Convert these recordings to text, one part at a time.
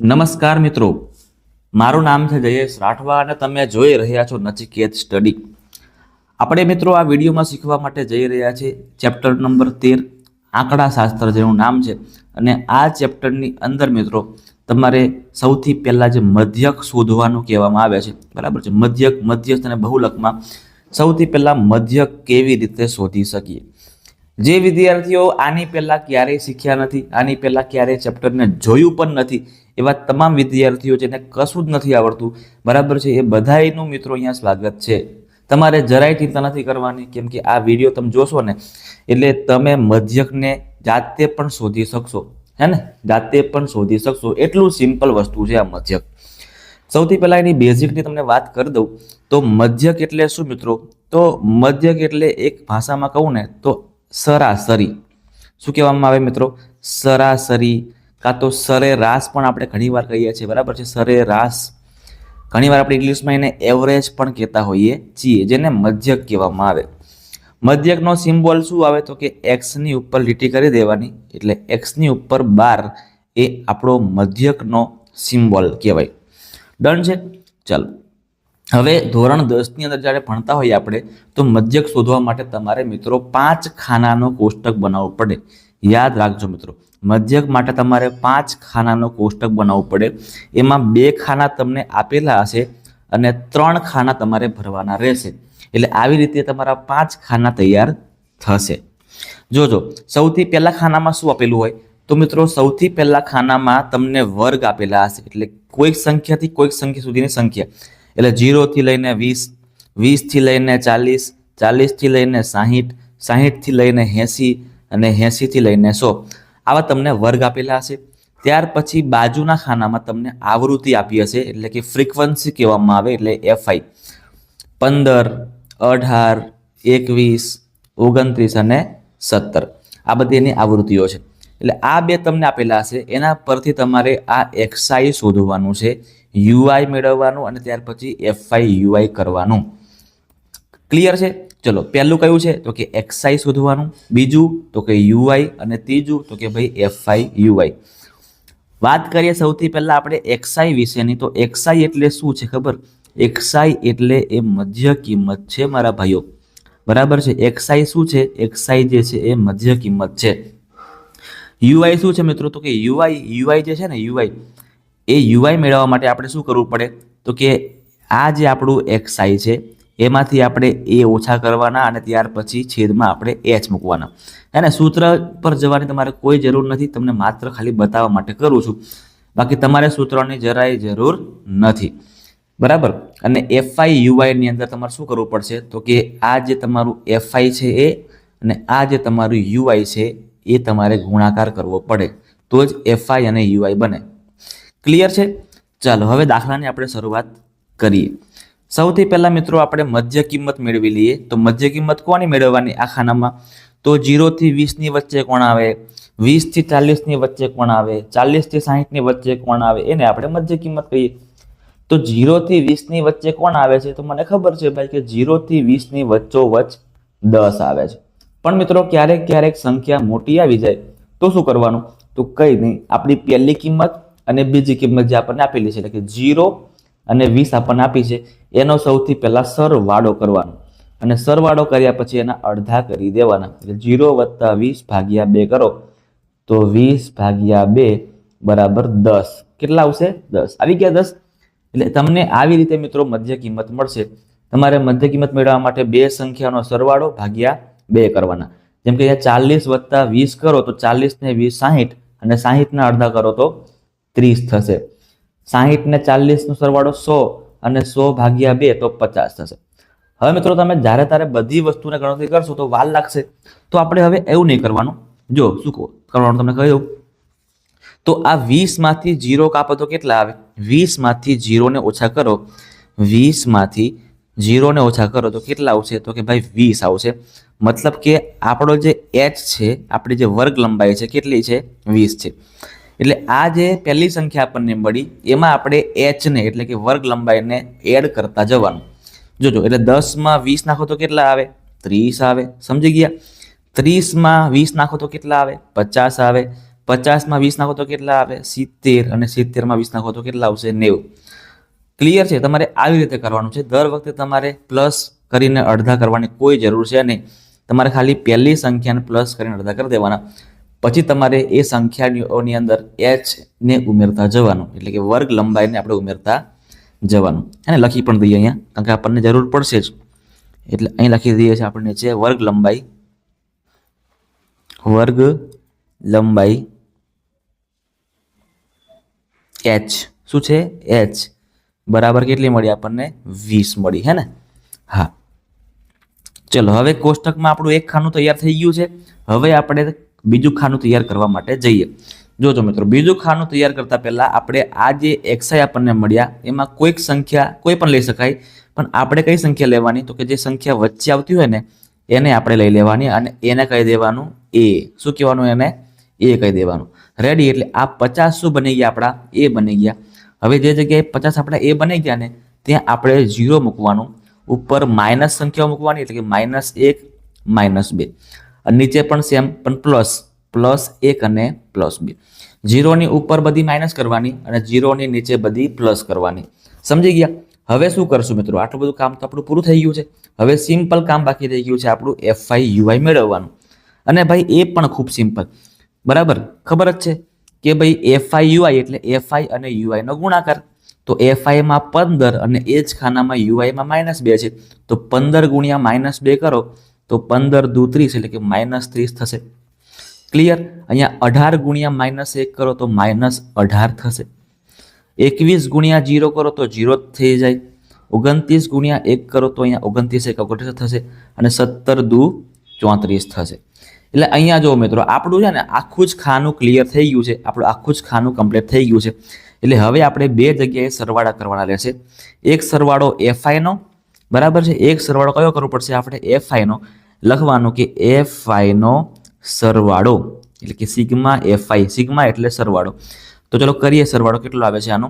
નમસ્કાર મિત્રો. મારું નામ છે જયેશ રાઠવા અને તમે જોઈ રહ્યા છો નચિકેત સ્ટડી. આપણે મિત્રો આ વિડીયોમાં શીખવા માટે જઈ રહ્યા છીએ ચેપ્ટર નંબર તેર, આંકડા શાસ્ત્ર જેનું નામ છે. અને આ ચેપ્ટરની અંદર મિત્રો, તમારે સૌથી પહેલાં જે મધ્યક શોધવાનું કહેવામાં આવે છે, બરાબર છે? મધ્યક, મધ્યસ્થ અને બહુલકમાં સૌથી પહેલાં મધ્યક કેવી રીતે શોધી શકીએ? જે વિદ્યાર્થીઓ આની પહેલાં ક્યારેય શીખ્યા નથી, આની પહેલાં ક્યારેય ચેપ્ટરને જોયું પણ નથી, એવા તમામ વિદ્યાર્થીઓ જેને કશું જ નથી આવડતું. બરાબર છે, એ બધાયનું મિત્રો અહીંયા સ્વાગત છે. તમારે જરાય ચિંતા નથી કરવાની, કેમ કે આ વીડિયો તમે જોશો ને, એટલે તમે મધ્યકને જાતે પણ શોધી શકશો. હે ને? જાતે પણ શોધી શકશો. એટલું સિમ્પલ વસ્તુ છે આ મધ્યક. સૌથી પહેલાં એની બેઝિકની તમને વાત કરી દઉં. તો મધ્યક એટલે શું, મિત્રો? તો મધ્યક એટલે એક ભાષામાં કહું ને, તો સરાસરી. શું કહેવામાં આવે મિત્રો? સરાસરી કાં તો સરેરાશ પણ આપણે ઘણીવાર કહીએ છીએ. બરાબર છે? સરેરાશ. ઘણીવાર આપણે ઇંગ્લિશમાં એને એવરેજ પણ કહેતા હોઈએ છીએ, જેને મધ્યક કહેવામાં આવે. મધ્યકનો સિમ્બોલ શું આવે? તો કે એક્સની ઉપર લીટી કરી દેવાની. એટલે એક્સની ઉપર બાર એ આપણો મધ્યકનો સિમ્બોલ કહેવાય. ડન છે? ચાલો. હવે ધોરણ દસની અંદર જ્યારે ભણતા હોઈએ આપણે, તો મધ્યક શોધવા માટે તમારે મિત્રો પાંચ ખાનાનો કોષ્ટક બનાવવો પડે. યાદ રાખજો મિત્રો, મધ્યક માટે તમારે પાંચ ખાનાનો કોષ્ટક બનાવવો પડે. એમાં બે ખાના તમને આપેલા હશે અને ત્રણ ખાના તમારે ભરવાના રહેશે. એટલે આવી રીતે તમારા પાંચ ખાના તૈયાર થશે. જોજો, સૌથી પહેલા ખાનામાં શું આપેલું હોય? તો મિત્રો, સૌથી પહેલા ખાનામાં તમને વર્ગ આપેલા હશે. એટલે કોઈક સંખ્યાથી કોઈક સંખ્યા સુધીની સંખ્યા. એટલે જીરોથી લઈને વીસ વીસથી લઈને ચાલીસ ચાલીસથી લઈને સાહીઠ સાહીઠથી લઈને એંસી અને એંસીથી લઈને સો. આવા તમને વર્ગ આપેલા હશે. ત્યાર પછી બાજુના ખાનામાં તમને આવૃત્તિ આપી હશે. એટલે કે ફ્રીક્વન્સી કહેવામાં આવે, એટલે એફઆઈ. પંદર, અઢાર, એકવીસ, ઓગણત્રીસ અને સત્તર. આ બધી એની આવૃત્તિઓ છે. એટલે આ બે તમને આપેલા હશે. એના પરથી તમારે આ એક્સાઈ શોધવાનું છે. યુઆઈ મેળવવાનું અને ત્યાર પછી એફઆઈ યુઆઈ કરવાનું. ક્લિયર છે? ચલો, પહેલું કયું છે? તો કે એક્સઆઈ શોધવાનું. બીજું, તો કે યુઆઈ. અને ત્રીજું, તો કે ભાઈ એફઆઈ યુઆઈ. વાત કરીએ સૌથી પહેલાં આપણે એક્સઆઈ વિશેની. તો એક્સઆઈ એટલે શું છે ખબર? એક્સઆઈ એટલે એ મધ્ય કિંમત છે મારા ભાઈઓ. બરાબર છે? એક્સઆઈ શું છે? એક્સઆઈ જે છે એ મધ્ય કિંમત છે. યુઆઈ શું છે મિત્રો? તો કે યુઆઈ યુઆઈ જે છે ને, યુઆઈ. એ યુઆઈ મેળવવા માટે આપણે શું કરવું પડે? તો કે આ જે આપણું એક્સઆઈ છે, એમાંથી આપણે એ ઓછા કરવાના અને ત્યાર પછી છેદમાં આપણે એચ મૂકવાના. અને સૂત્ર પર જવાની તમારે કોઈ જરૂર નથી, તમને માત્ર ખાલી બતાવવા માટે કરું છું. બાકી તમારે સૂત્રની જરાય જરૂર નથી. બરાબર? અને એફઆઈ યુઆઈની અંદર તમારે શું કરવું પડશે? તો કે આ જે તમારું એફઆઈ છે એ અને આ જે તમારું યુઆઈ છે એ તમારે ગુણાકાર કરવો પડે. તો જ એફઆઈ અને યુઆઈ બને. ક્લિયર છે? ચાલો, હવે દાખલાની આપણે શરૂઆત કરીએ. સૌથી પહેલાં મિત્રો આપણે મધ્ય કિંમત મેળવી લઈએ. તો મધ્ય કિંમત કોની મેળવવાની આ ખાનામાં? તો જીરોથી વીસની વચ્ચે કોણ આવે? વીસથી ચાલીસની વચ્ચે કોણ આવે? ચાલીસથી સાહીઠની વચ્ચે કોણ આવે? એને આપણે મધ્ય કિંમત કહીએ. તો જીરોથી વીસની વચ્ચે કોણ આવે છે? તો મને ખબર છે ભાઈ કે જીરોથી વીસની વચ્ચોવચ્ચ દસ આવે છે. પણ મિત્રો, ક્યારેક ક્યારેક સંખ્યા મોટી આવી જાય. તો શું કરવાનું? તો કંઈ નહીં. આપણી પહેલી કિંમત અને બીજી કિંમત જે આપણને આપેલી છે, એટલે કે જીરો અને વીસ આપણને આપી છે, એનો સૌથી પહેલાં સરવાળો કરવાનો. અને સરવાળો કર્યા પછી એના અડધા કરી દેવાના. એટલે જીરો વત્તા વીસ ભાગ્યા બે કરો, તો વીસ ભાગ્યા બે બરાબર દસ. કેટલા આવશે? દસ. આવી ગયા દસ? એટલે તમને આવી રીતે મિત્રો મધ્ય કિંમત મળશે. તમારે મધ્ય કિંમત મેળવવા માટે બે સંખ્યાનો સરવાળો ભાગ્યા બે કરવાના. જેમ કે અહીંયા ચાલીસ વત્તા વીસ કરો, તો ચાલીસ ને વીસ સાહીઠ અને સાહીઠના અડધા કરો તો ત્રીસ થશે. સાહીઠ ને ચાલીસનો સરવાળો સો અને સો ભાગ્યા બે તો પચાસ થશે. હવે મિત્રો તમે જ્યારે તારે બધી વસ્તુને ગણતરી કરશો તો વાર લાગશે. તો આપણે હવે એવું નહીં કરવાનું. જો, શું કરવાનું તમને કહી દઉં. તો આ વીસમાંથી જીરો કાપો તો કેટલા આવે? વીસમાંથી જીરોને ઓછા કરો. વીસમાંથી જીરોને ઓછા કરો તો કેટલા આવશે? તો કે ભાઈ વીસ આવશે. મતલબ કે આપણો જે એચ છે, આપણી જે વર્ગ લંબાઈ છે, કેટલી છે? વીસ છે. એટલે આ જે પહેલી સંખ્યા આપણને મળી, એમાં આપણે એચને એટલે કે વર્ગ લંબાઈને એડ કરતા જવાનું. જોજો, એટલે દસમાં વીસ નાખો તો કેટલા આવે? ત્રીસ આવે. સમજી ગયા? ત્રીસમાં વીસ નાખો તો કેટલા આવે? પચાસ આવે. પચાસમાં વીસ નાખો તો કેટલા આવે? સિત્તેર. અને સિત્તેરમાં વીસ નાખો તો કેટલા આવશે? નેવું. ક્લિયર છે? તમારે આવી રીતે કરવાનું છે. દર વખતે તમારે પ્લસ કરીને અડધા કરવાની કોઈ જરૂર છે નહીં. તમારે ખાલી પહેલી સંખ્યાને પ્લસ કરીને અડધા કરી દેવાના. પછી તમારે એ સંખ્યાઓની અંદર એચ ને ઉમેરતા જવાનું. એટલે કે વર્ગ લંબાઈને આપણે ઉમેરતા જવાનું. અને લખી પણ દઈએ અહીંયા, કારણ કે આપણને જરૂર પડશે જ. એટલે અહીં લખી દઈએ છીએ આપણને છે વર્ગ લંબાઈ વર્ગ લંબાઈ એચ શું છે? એચ બરાબર કેટલી મળી આપણને? વીસ મળી, હે ને? હા. ચલો, હવે કોષ્ટકમાં આપણું એક ખાનું તૈયાર થઈ ગયું છે. હવે આપણે બીજું ખાનું તૈયાર કરવા માટે જઈએ. જોજો મિત્રો, બીજું ખાનું તૈયાર કરતા પહેલા આપણે આ જે એક્સઆઈ આપણને મળ્યા, એમાં કોઈક સંખ્યા કોઈ પણ લઈ શકાય, પણ આપણે કઈ સંખ્યા લેવાની? તો કે જે સંખ્યા વચ્ચે આવતી હોય ને, એને આપણે લઈ લેવાની અને એને કહી દેવાનું? એ શું કહેવાનું એને? એ કહી દેવાનું. રેડી એટલે આ પચાસ શું બની ગયા આપણા? એ બની ગયા. હવે જે જગ્યાએ પચાસ આપણા એ બની ગયા ને, ત્યાં આપણે ઝીરો મૂકવાનું. ઉપર માઇનસ સંખ્યાઓ મૂકવાની, એટલે કે માઇનસ એક માઇનસ બે. નીચે પણ સેમ પણ પ્લસ પ્લસ એક અને પ્લસ બે. જીરોની ઉપર બધી માઇનસ કરવાની અને જીરોની નીચે બધી પ્લસ કરવાની. સમજી ગયા? હવે શું કરશું મિત્રો? આટલું બધું કામ તો આપણું પૂરું થઈ ગયું છે. હવે સિમ્પલ કામ બાકી થઈ ગયું છે આપણું એફઆઈ યુઆઈ મેળવવાનું. અને ભાઈ, એ પણ ખૂબ સિમ્પલ બરાબર? ખબર જ છે કે ભાઈ એફઆઈ યુઆઈ એટલે એફઆઈ અને યુઆઈનો ગુણાકાર. તો એફઆઈમાં પંદર અને એ જ ખાનામાં યુઆઈમાં માઇનસ બે છે. તો પંદર ગુણ્યા માઇનસ બે કરો. તો પંદર દુ ત્રીસ એટલે કે માઇનસ ત્રીસ થશે. ક્લિયર અહીંયા અઢાર ગુણ્યા માઇનસ એક કરો તો માઇનસ અઢાર થશે. એકવીસ ગુણ્યા જીરો કરો તો જીરો થઈ જાય. ઓગણત્રીસ ગુણ્યા એક કરો તો અહીંયા ઓગણત્રીસ એક ઓગણત્રીસ થશે અને સત્તર દુ ચોત્રીસ થશે. એટલે અહીંયા જો મિત્રો, આપણું છે ને આખું જ ખાનું ક્લિયર થઈ ગયું છે. આપણું આખું જ ખાનું કમ્પ્લીટ થઈ ગયું છે. એટલે હવે આપણે બે જગ્યાએ સરવાળા કરવાના રહેશે. એક સરવાળો એફઆઈનો બરાબર છે? એક સરવાળો કયો કરવો પડશે? આપણે એફઆઈનો લખવાનો કે એફઆઈનો સરવાળો. એટલે કે સિગ્મા એફઆઈ સિગ્મા એટલે સરવાળો. તો ચલો કરીએ સરવાળો કેટલો આવે છે આનો?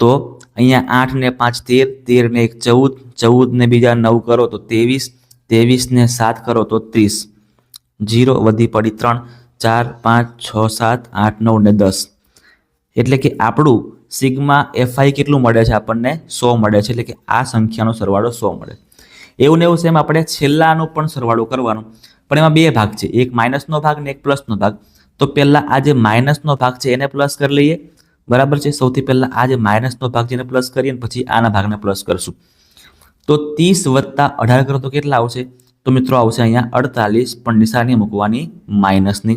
તો અહીંયા આઠ ને પાંચ, તેર તેર ને એક, ચૌદ ચૌદ ને બીજા નવ કરો તો ત્રેવીસ ત્રેવીસ ને સાત કરો તો ત્રીસ. જીરો વધી પડી ત્રણ, ચાર, પાંચ, છ, સાત, આઠ, નવ ને દસ. એટલે કે આપણું સિગ્મા એફઆઈ કેટલું મળે છે આપણને? સો મળે છે. એટલે કે આ સંખ્યાનો સરવાળો સો મળે. એવું ને એવું સેમ આપણે છેલ્લાનો પણ સરવાળો કરવાનો. પણ એમાં બે ભાગ છે. એક માઇનસનો ભાગ ને એક પ્લસનો ભાગ. તો પહેલાં આ જે માઇનસનો ભાગ છે એને પ્લસ કરી લઈએ. બરાબર છે? સૌથી પહેલાં આ જે માઇનસનો ભાગ છે એને પ્લસ કરીએ અને પછી આના ભાગને પ્લસ કરશું. તો ત્રીસ વત્તા અઢાર કરો તો કેટલા આવશે? તો મિત્રો આવશે અહીંયા અડતાલીસ, પણ નિશાની મૂકવાની માઇનસની.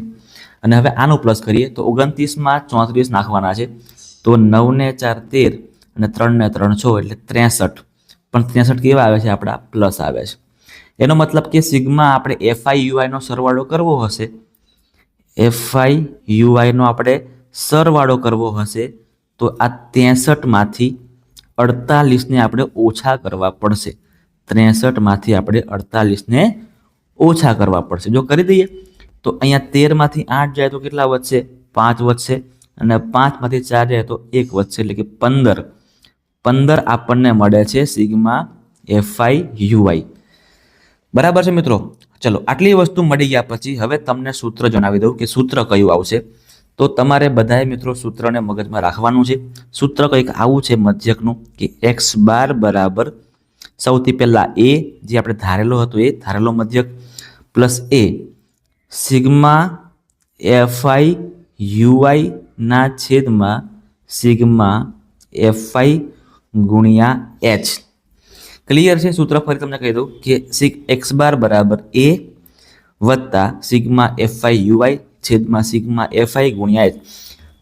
અને હવે આનું પ્લસ કરીએ. તો ઓગણત્રીસમાં ચોત્રીસ નાખવાના છે. તો નવને ચાર તેર અને ત્રણને ત્રણ છો એટલે ત્રેસઠ. પણ ત્રેસઠ કેવા આવે છે? આપણા પ્લસ આવે છે. એનો મતલબ કે સિગ્મા આપણે એફઆઈ યુઆઈનો સરવાળો કરવો હશે. એફઆઈ યુઆઈનો આપણે સરવાળો કરવો હશે તો આ ત્રેસઠમાંથી અડતાલીસને આપણે ઓછા કરવા પડશે. ત્રેસઠમાંથી આપણે અડતાલીસને ઓછા કરવા પડશે. જો કરી દઈએ તો અહીંયા તેરમાંથી આઠ જાય તો કેટલા વધશે? પાંચ વધશે. અને પાંચમાંથી ચાર જાય તો એક વધશે એટલે કે પંદર. પંદર આપણને મળે છે સિગ્મા એફઆઈ યુઆઈ. બરાબર છે મિત્રો? ચલો, આટલી વસ્તુ મળી ગયા પછી હવે તમને સૂત્ર જણાવી દઉં કે સૂત્ર કયું આવશે. તો તમારે બધાએ મિત્રો સૂત્રને મગજમાં રાખવાનું છે. સૂત્ર કંઈક આવું છે મધ્યકનું કે એક્સ બાર બરાબર સૌથી પહેલાં એ જે આપણે ધારેલો હતો એ ધારેલો મધ્યક પ્લસ એ. સિગ્મા એફઆઈ યુઆઈના છેદમાં સિગ્મા એફઆઈ ગુણ્યા એચ. ક્લિયર છે? સૂત્ર ફરી તમને કહી દઉં કે સિગ એક્સ બાર બરાબર એ વત્તા સિગ્મા એફઆઈ યુઆઈ છેદમાં સિગ્મા એફઆઈ ગુણ્યા એચ.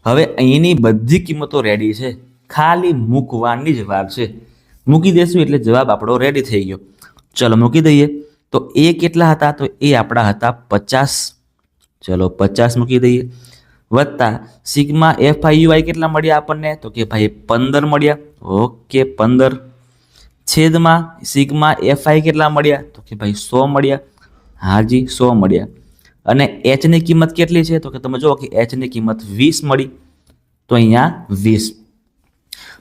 હવે અહીંની બધી કિંમતો રેડી છે. ખાલી મૂકવાની જ વાર છે. મૂકી દેશું એટલે જવાબ આપણો રેડી થઈ ગયો. ચલો મૂકી દઈએ. તો એ કેટલા હતા? તો એ આપણા હતા પચાસ. ચલો પચાસ મૂકી દઈએ. વત્તા સિગ્મા એફ આઈ યુઆઈ કેટલા મળ્યા આપણને? તો કે ભાઈ પંદર મળ્યા. ઓકે, પંદર. છેદમાં સિગ્મા એફઆઈ કેટલા મળ્યા? તો કે ભાઈ સો મળ્યા. હાજી સો મળ્યા. અને એચની કિંમત કેટલી છે? તો કે તમે જુઓ કે એચની કિંમત વીસ મળી. તો અહીંયા વીસ.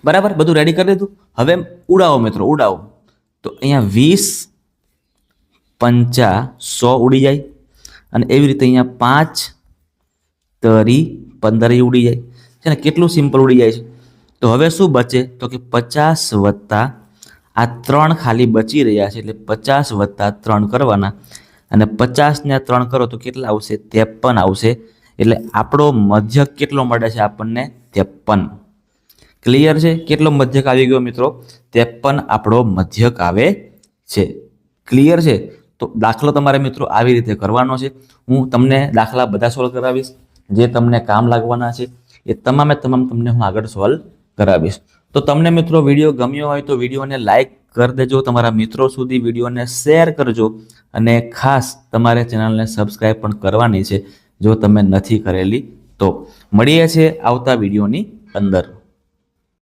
બરાબર? બધું રેડી કરી દીધું? હવે ઉડાવો મિત્રો, ઉડાવો. તો અહીંયા વીસ પંચા સો ઉડી જાય. અને એવી રીતે અહીંયા પાંચ તરી પંદર ઉડી જાય છે ને, કેટલું સિમ્પલ ઉડી જાય છે? તો હવે શું બચે? તો કે પચાસ વત્તા આ ત્રણ ખાલી બચી રહ્યા છે એટલે પચાસ વત્તા ત્રણ કરવાના. અને પચાસને ત્રણ કરો તો કેટલા આવશે? ત્રેપન આવશે. એટલે આપણો મધ્યક કેટલો મળે છે આપણને? ત્રેપન. ક્લિયર છે? કેટલો મધ્યક આવી ગયો મિત્રો? ત્રેપન આપણો મધ્યક આવે છે. ક્લિયર છે? તો દાખલો તમારે મિત્રો આવી રીતે કરવાનો છે. હું તમને દાખલા બધા સોલ્વ કરાવીશ. જે તમને કામ લાગવાના છે, એ તમામે તમામ તમને હું આગળ સોલ્વ કરાવીશ. તો તમને મિત્રો વીડિયો ગમ્યો હોય તો વિડીયોને લાઇક કરી દેજો, તમારા મિત્રો સુધી વિડીયોને શેર કરજો અને ખાસ તમારે ચેનલને સબસ્ક્રાઈબ પણ કરવાની છે જો તમે નથી કરેલી તો. મળીએ છીએ આવતા વિડીયોની અંદર.